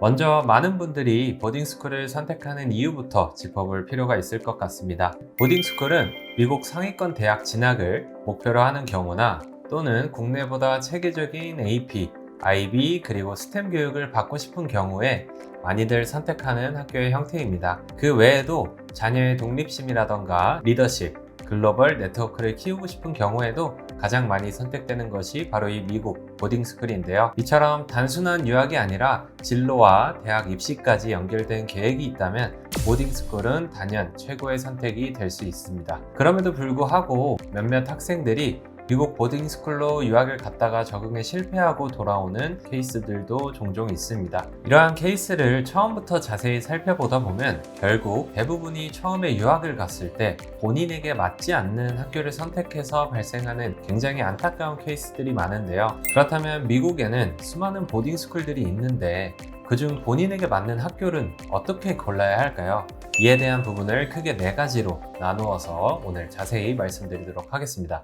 먼저 많은 분들이 보딩스쿨을 선택하는 이유부터 짚어볼 필요가 있을 것 같습니다. 보딩스쿨은 미국 상위권 대학 진학을 목표로 하는 경우나 또는 국내보다 체계적인 AP, IB 그리고 스템 교육을 받고 싶은 경우에 많이들 선택하는 학교의 형태입니다. 그 외에도 자녀의 독립심이라던가 리더십, 글로벌 네트워크를 키우고 싶은 경우에도 가장 많이 선택되는 것이 바로 이 미국 보딩 스쿨인데요. 이처럼 단순한 유학이 아니라 진로와 대학 입시까지 연결된 계획이 있다면 보딩 스쿨은 단연 최고의 선택이 될 수 있습니다. 그럼에도 불구하고 몇몇 학생들이 미국 보딩스쿨로 유학을 갔다가 적응에 실패하고 돌아오는 케이스들도 종종 있습니다. 이러한 케이스를 처음부터 자세히 살펴보다 보면 결국 대부분이 처음에 유학을 갔을 때 본인에게 맞지 않는 학교를 선택해서 발생하는 굉장히 안타까운 케이스들이 많은데요. 그렇다면 미국에는 수많은 보딩스쿨들이 있는데 그중 본인에게 맞는 학교는 어떻게 골라야 할까요? 이에 대한 부분을 크게 네 가지로 나누어서 오늘 자세히 말씀드리도록 하겠습니다.